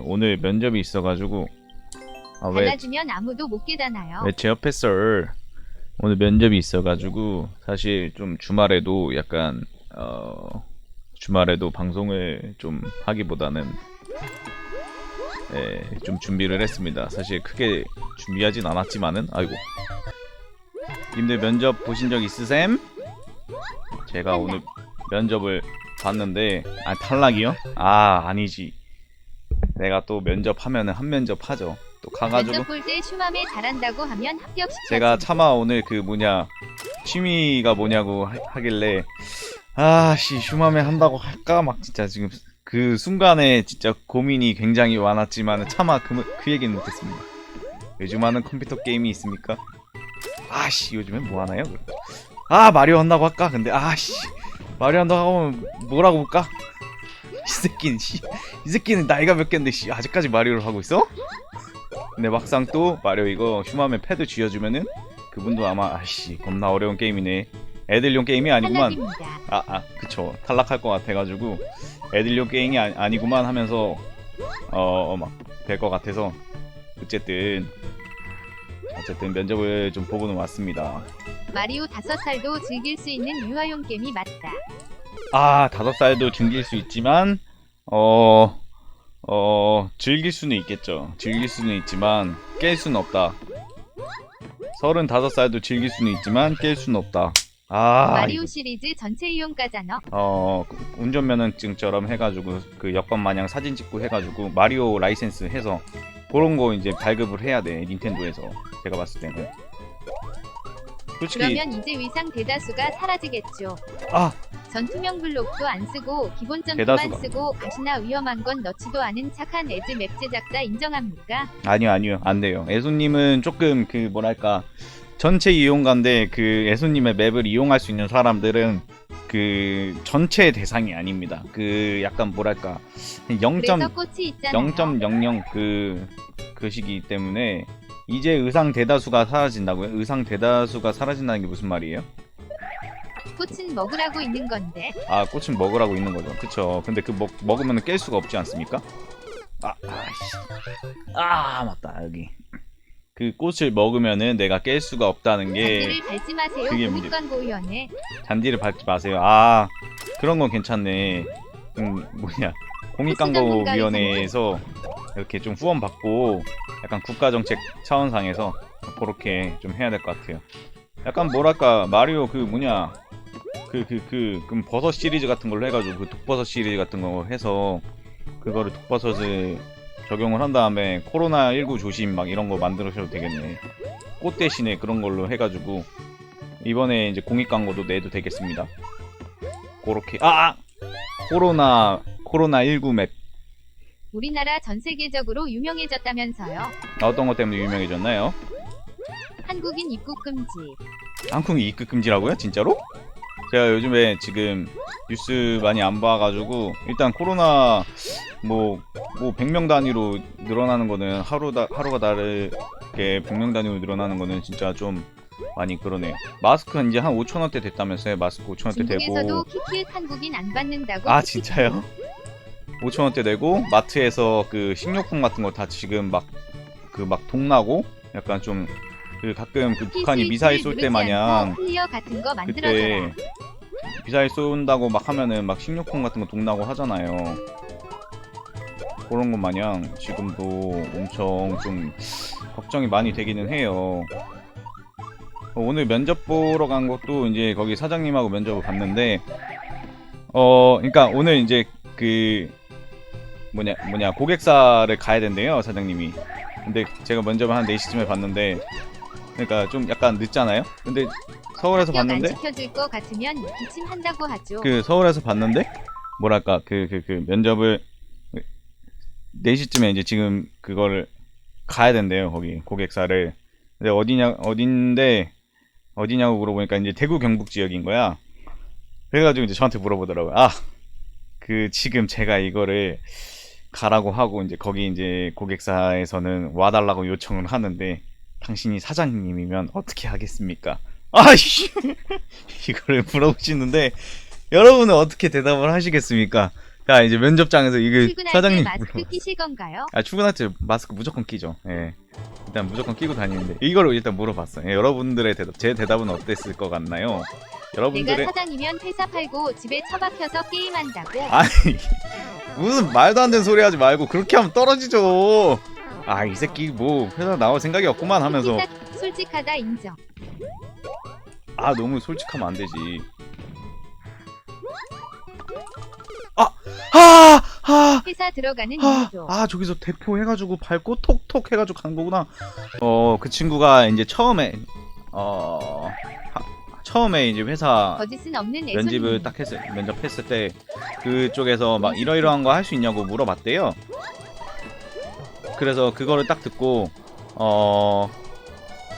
오늘 면접이 있어가지고 아, 왜, 달라주면 아무도 못 깨닫나요? 왜제 옆에 썰 오늘 면접이 있어가지고 사실 좀 주말에도 약간 어 주말에도 방송을 좀 하기보다는 예, 좀 준비를 했습니다. 사실 크게 준비하진 않았지만은 아이고 님들 면접 보신 적 있으셈? 제가 오늘 면접을 봤는데 아 탈락이요? 아 아니지 내가 또 면접하면은 한 면접 하죠 또 가가지고 면접 볼 때 슈맘에 잘한다고 하면 합격시켜줘. 제가 차마 오늘 그 뭐냐 취미가 뭐냐고 하, 하길래 아씨 슈마메 한다고 할까 막 진짜 지금 그 순간에 진짜 고민이 굉장히 많았지만 차마 그, 그 얘기는 못했습니다 요즘 하는 컴퓨터 게임이 있습니까? 아씨 요즘에 뭐 하나요? 아 마리오 한다고 할까? 근데 아씨 마리오 한다고 하면 뭐라고 볼까? 이 새끼는 씨, 이 새끼는 나이가 몇 갠데 씨 아직까지 마리오를 하고 있어? 근데 막상 또 마리오 이거 슈마메 패드 쥐어주면은 그분도 아마 아씨 겁나 어려운 게임이네 애들용 게임이 아니구만 탈락입니다. 아, 아, 그쵸. 탈락할 것 같아가지고, 애들용 게임이 아, 아니구만 하면서, 어, 막, 될 것 같아서, 어쨌든, 어쨌든 면접을 좀 보고는 왔습니다. 마리오 5살도 즐길 수 있는 유아용 게임이 맞다. 아, 다섯 살도 즐길 수 있지만, 어, 어, 즐길 수는 있겠죠. 즐길 수는 있지만, 깰 수는 없다. 서른다섯 살도 즐길 수는 있지만, 깰 수는 없다. 아, 마리오 시리즈 전체 이용가잖아. 어 운전면허증처럼 해가지고 그 여권 마냥 사진 찍고 해가지고 마리오 라이센스 해서 그런 거 이제 발급을 해야 돼 닌텐도에서 제가 봤을 때는 솔직히 그러면 이제 위상 대다수가 사라지겠죠. 아 전 투명 블록도 안 쓰고 기본 점프만 대다수가. 쓰고 가시나 위험한 건 넣지도 않은 착한 에즈 맵 제작자 인정합니까? 아니요 아니요 안 돼요 애소님은 조금 그 뭐랄까 전체 이용가인데 그 애소님의 맵을 이용할 수 있는 사람들은 그 전체 대상이 아닙니다 그 약간 뭐랄까 0. 그래서 꽃이 있잖아요. 0.00 그, 그 시기 때문에 이제 의상 대다수가 사라진다고요? 의상 대다수가 사라진다는 게 무슨 말이에요? 꽃은 먹으라고 있는 건데 아, 꽃은 먹으라고 있는 거죠. 그쵸. 근데 그 먹, 먹으면 깰 수가 없지 않습니까? 아, 아이씨. 아, 맞다, 여기. 그 꽃을 먹으면은 내가 깰 수가 없다는 게 잔디를 밟지 마세요. 그게 문제- 국립광고위원회 잔디를 밟지 마세요. 아, 그런 건 괜찮네. 음, 뭐냐. 공익광고위원회에서 이렇게 좀 후원 받고 약간 국가 정책 차원상에서 그렇게 좀 해야 될 것 같아요. 약간 뭐랄까 마리오 그 뭐냐 그 그 그 그, 버섯 시리즈 같은 걸로 해가지고 그 독버섯 시리즈 같은 거 해서 그거를 독버섯을 적용을 한 다음에 코로나 19 조심 막 이런 거 만들으셔도 되겠네. 꽃 대신에 그런 걸로 해가지고 이번에 이제 공익 광고도 내도 되겠습니다. 그렇게 아 아! 코로나 코로나 19 맵 우리나라 전 세계적으로 유명해졌다면서요. 어떤 것 때문에 유명해졌나요? 한국인 입국 금지. 한국이 입국 금지라고요? 진짜로? 제가 요즘에 지금 뉴스 많이 안 봐가지고 일단 코로나 뭐, 뭐 100명 단위로 늘어나는 거는 하루 다, 하루가 다르게 100명 단위로 늘어나는 거는 진짜 좀 많이 그러네요. 마스크 이제 한 5천 원대 됐다면서요? 마스크 5천 원대 중국에서도 되고 한국인 안 받는다고. 아. 진짜요? 5천 원대 내고 마트에서 그 식료품 같은 거 다 지금 막 그막 동나고 약간 좀 그 가끔 그 북한이 미사일 쏠 때 마냥 그때. 미사일 쏜다고 막 하면은 막 식료품 같은 거 동나고 하잖아요. 그런 것 마냥 지금도 엄청 좀 걱정이 많이 되기는 해요. 어, 오늘 면접 보러 간 것도 이제 거기 사장님하고 면접을 봤는데 어 그러니까 오늘 이제 그 뭐냐 뭐냐 고객사를 가야 된대요 사장님이 근데 제가 면접을 한 4시쯤에 봤는데 그러니까 좀 약간 늦잖아요? 근데 서울에서 합격 안 봤는데? 지켜줄 것 같으면 기침한다고 하죠. 그 서울에서 봤는데? 뭐랄까 그 그 그 면접을 4시쯤에 이제 지금 그거를 가야 된대요 거기 고객사를. 근데 어디냐 어딘데 어디냐고 물어보니까 이제 대구 경북 지역인 거야. 그래가지고 이제 저한테 물어보더라고요. 아 그 지금 제가 이거를 가라고 하고 이제 거기 이제 고객사에서는 와달라고 요청을 하는데 당신이 사장님이면 어떻게 하겠습니까 아이씨 이거를 물어보시는데 여러분은 어떻게 대답을 하시겠습니까? 자 이제 면접장에서 이게 출근할 사장님 마스크 끼실 건가요? 아 출근할 때 마스크 무조건 끼죠. 예. 일단 무조건 끼고 다니는데 이거를 일단 물어봤어요. 예, 여러분들의 대답, 제 대답은 어땠을 것 같나요? 내가 여러분들의 사장이면 회사 팔고 집에 처박혀서 게임한다고. 아니 무슨 말도 안 되는 소리 하지 말고 그렇게 하면 떨어지죠. 아 이 새끼 뭐 회사 나올 생각이 없구만 하면서 솔직하- 솔직하다 인정. 아 너무 솔직하면 안 되지. 아! 아! 아! 회사 들어가는 아, 아 저기서 대포 해가지고 밟고 톡톡 해가지고 간 거구나. 어 그 친구가 이제 처음에 어 하- 처음에 이제 회사 거짓은 없는 면집을 애손님. 딱 했을 면접했을 때 그쪽에서 막 이러이러한 거 할 수 있냐고 물어봤대요. 그래서 그거를 딱 듣고 어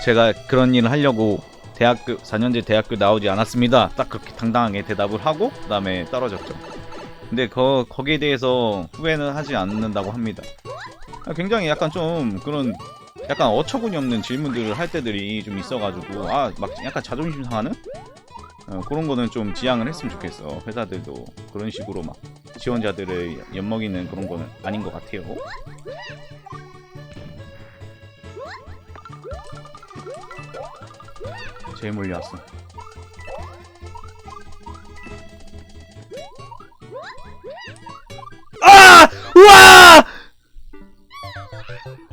제가 그런 일을 하려고 대학교 4년제 대학교 나오지 않았습니다. 딱 그렇게 당당하게 대답을 하고 그다음에 떨어졌죠. 근데 거 거기에 대해서 후회는 하지 않는다고 합니다. 아, 굉장히 약간 좀 그런 약간 어처구니 없는 질문들을 할 때들이 좀 있어가지고 아 막 약간 자존심 상하는 어, 그런 거는 좀 지양을 했으면 좋겠어. 회사들도 그런 식으로 막 지원자들을 엿먹이는 그런 거는 아닌 것 같아요. 제일 멀리 왔어. 아! 우와!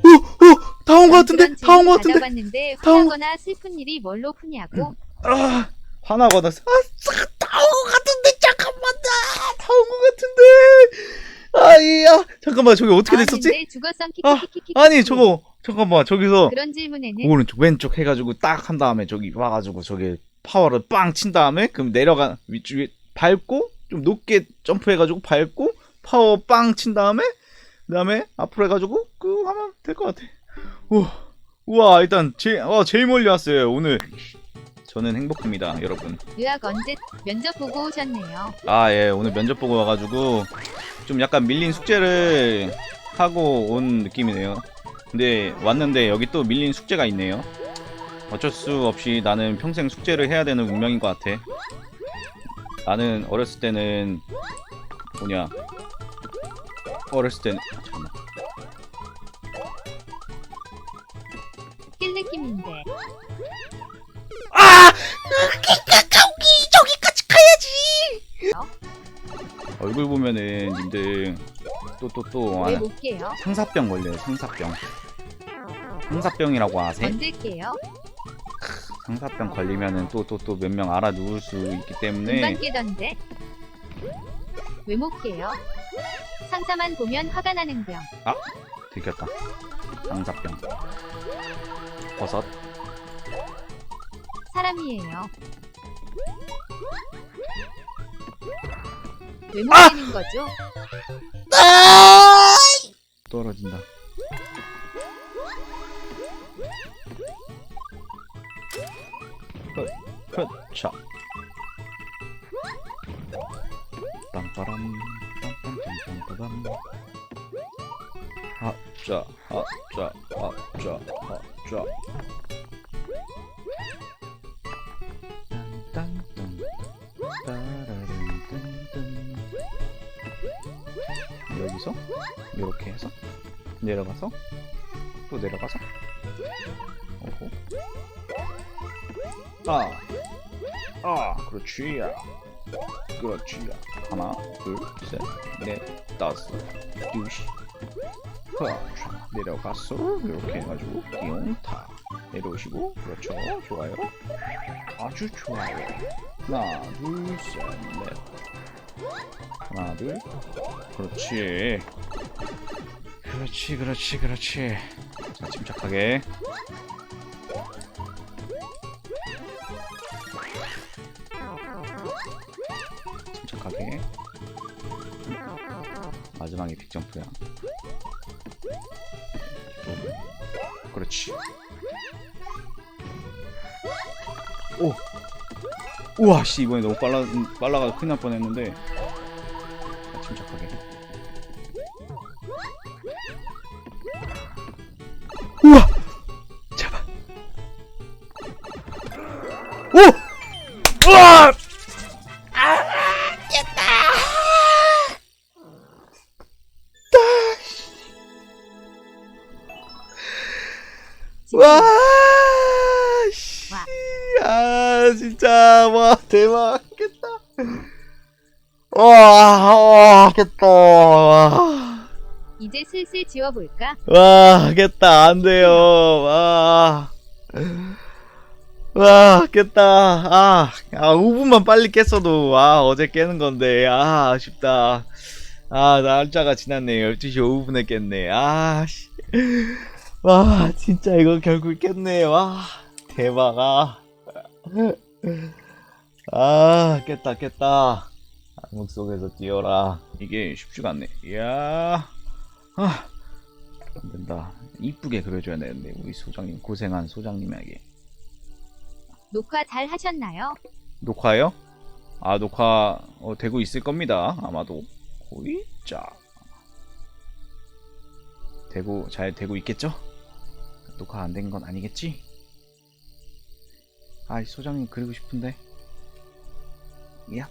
오! 오! 다온 것 같은데? 다온것 같은데? 받아봤는데 다 온- 화나거나 슬픈 일이 뭘로 푸냐고. 아, 화나거나 아, 다온 것 같은데 잠깐만 다온 것 같은데 아이야 잠깐만 저기 어떻게 됐었지? 아. 아니 저거 잠깐만 저기서 그런 질문에는 오른쪽 왼쪽 해가지고 딱 한 다음에 저기 와가지고 저기 파워를 빵 친 다음에 그럼 내려가 위쪽에 밟고 좀 높게 점프해가지고 밟고 파워 빵 친 다음에 그다음에 앞으로 해가지고 그 하면 될 것 같아. 우와, 우와 일단 제, 어, 제일 멀리 왔어요 오늘. 저는 행복합니다 여러분. 유학 언제 면접 보고 오셨네요. 아, 예, 오늘 면접 보고 와가지고 좀 약간 밀린 숙제를 하고 온 느낌이네요. 근데 왔는데 여기 또 밀린 숙제가 있네요. 어쩔 수 없이 나는 평생 숙제를 해야 되는 운명인 것 같아. 나는 어렸을 때는 뭐냐 어렸을 때 얼굴 보면은 님들 또 또 또 왜못 깨요? 상사병 걸려요 상사병 상사병이라고 아세요? 깨요? 상사병 걸리면은 또 또 또 몇 명 알아 누울 수 있기 때문에 깨던데. 왜못 깨요? 상사만 보면 화가 나는 병. 들켰다 상사병 버섯 사람이에요. 왜못 아! 깨는 거죠? 떨어진다 헛헛차 빰빠람 빰빰빰빰빰빰 하자 하자 하자 하자 여기서 이렇게 해서 내려가서 또 내려가서 오호 아, 아, 그렇지, 야, 그렇지, 야. 하나, 둘, 셋, 넷, 다섯, 여섯, 그렇죠. 내려갔어. 이렇게 해가지고 띠용타 내려오시고, 그렇죠, 좋아요. 아주 좋아요. 하나, 둘, 셋, 넷. 하나, 둘, 그렇지. 그렇지, 그렇지, 그렇지. 자, 침착하게. 침착하게. 마지막에 빅점프야. 그렇지. 오! 우와. 씨 이번에 너무 빨라 빨라가지고 큰일 날 뻔했는데. 아, 침착하게. 우와. 잡아 오! 우와! 아 됐다. 와. 아 진짜 와 대박 깼다. 와, 와 깼다. 와, 이제 슬슬 지워볼까? 와 깼다 안 돼요. 와, 와 깼다. 아, 아 5분만 빨리 깼어도 아 어제 깨는 건데 아 아쉽다. 아 날짜가 지났네 12시 5분에 깼네. 아 씨. 와 진짜 이거 결국 깼네. 와 대박 아. 아 깼다 깼다 암흑 속에서 뛰어라 이게 쉽지가 않네 이야 아 안된다 이쁘게 그려줘야 되는데 우리 소장님 고생한 소장님에게 녹화 잘 하셨나요? 녹화요? 아 녹화 어, 되고 있을 겁니다 아마도 거의 자 되고 잘 되고 있겠죠? 녹화 안 된 건 아니겠지? 아이 소장님 그리고 싶은데 야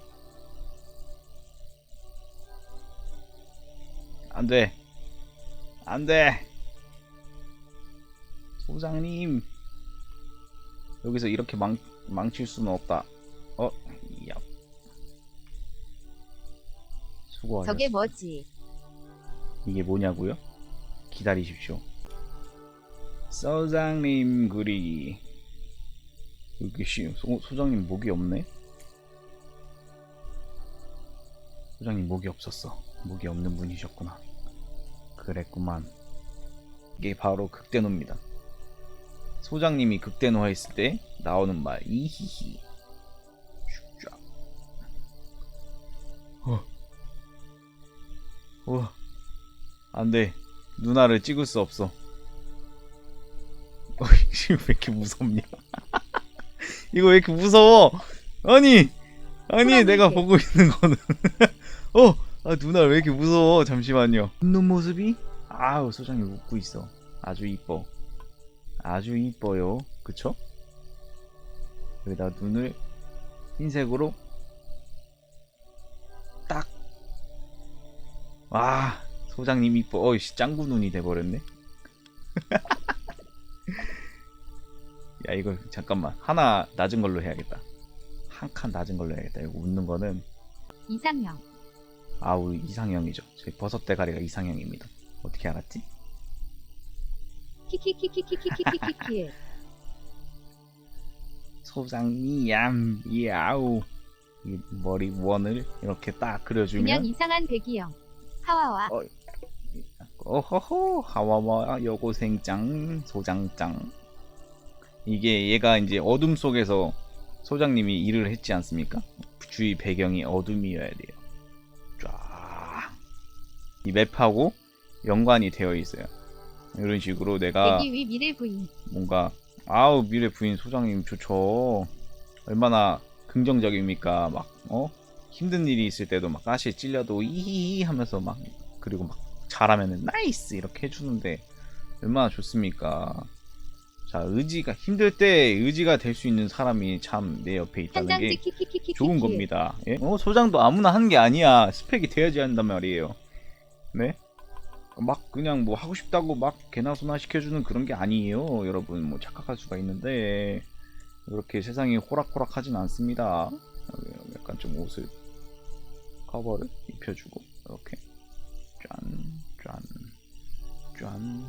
안돼 안돼 소장님 여기서 이렇게 망, 망칠 수는 없다 어? 야 수고하셨습니다 저게 뭐지? 이게 뭐냐고요? 기다리십시오. 소장님 그리기. 여기 씨, 소, 소장님 목이 없네? 소장님 목이 없었어. 목이 없는 분이셨구나. 그랬구만. 이게 바로 극대노입니다. 소장님이 극대노했을 때 나오는 말, 이히히. 슉쫙. 어. 우와. 안돼 누나를 찍을 수 없어 어이 씨, 왜 이렇게 무섭냐 이거 왜 이렇게 무서워? 아니 아니 내가 개. 보고 있는 거는. 어 아, 누나 왜 이렇게 무서워? 잠시만요. 웃는 모습이? 아우 소장님 웃고 있어. 아주 이뻐. 아주 이뻐요. 그쵸? 여기다 눈을 흰색으로 딱. 와 소장님 이뻐. 어이씨 짱구 눈이 돼버렸네 야 이거 잠깐만 하나 낮은 걸로 해야겠다 한 칸 낮은 걸로 해야겠다 이거 웃는 거는 이상형. 아 우리 이상형이죠 저희 버섯 대가리가 이상형입니다 어떻게 알았지? 키키키키키키키키키. 소장님 야우 이 머리 원을 이렇게 딱 그냥 그려주면 이상한 배기형. 하와와. 어. 어허허 하와와 여고생짱 소장짱 이게 얘가 이제 어둠 속에서 소장님이 일을 했지 않습니까? 주위 배경이 어둠이어야 돼요. 쫙. 이 맵하고 연관이 되어 있어요. 이런 식으로 내가 위 미래 부인. 뭔가 아우 미래 부인 소장님 좋죠. 얼마나 긍정적입니까? 막 어? 힘든 일이 있을 때도 막 가시에 찔려도 이히히 하면서 막 그리고 막 잘하면은 나이스 이렇게 해주는데 얼마나 좋습니까? 자 의지가 힘들 때 의지가 될 수 있는 사람이 참 내 옆에 있다는 게. 좋은 겁니다. 예? 어, 소장도 아무나 하는 게 아니야. 스펙이 돼야지 한단 말이에요. 네? 막 그냥 뭐 하고 싶다고 막 개나 소나 시켜주는 그런 게 아니에요. 여러분 뭐 착각할 수가 있는데 이렇게 세상이 호락호락하진 않습니다. 약간 좀 옷을 커버를 입혀주고 이렇게 짠, 짠, 짠,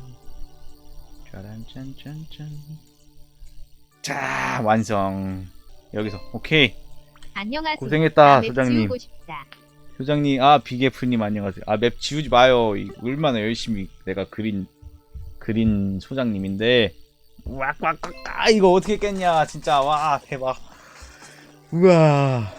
짜란, 짠, 짠, 짠. 자 완성. 여기서 오케이. 안녕하세요. 고생했다, 나맵 소장님. 지우고 싶다. 소장님, 아 비계프님 안녕하세요. 아 맵 지우지 마요. 이 얼마나 열심히 내가 그린 그린 소장님인데 왁왁왁 아 이거 어떻게 깼냐 진짜 와 대박. 우와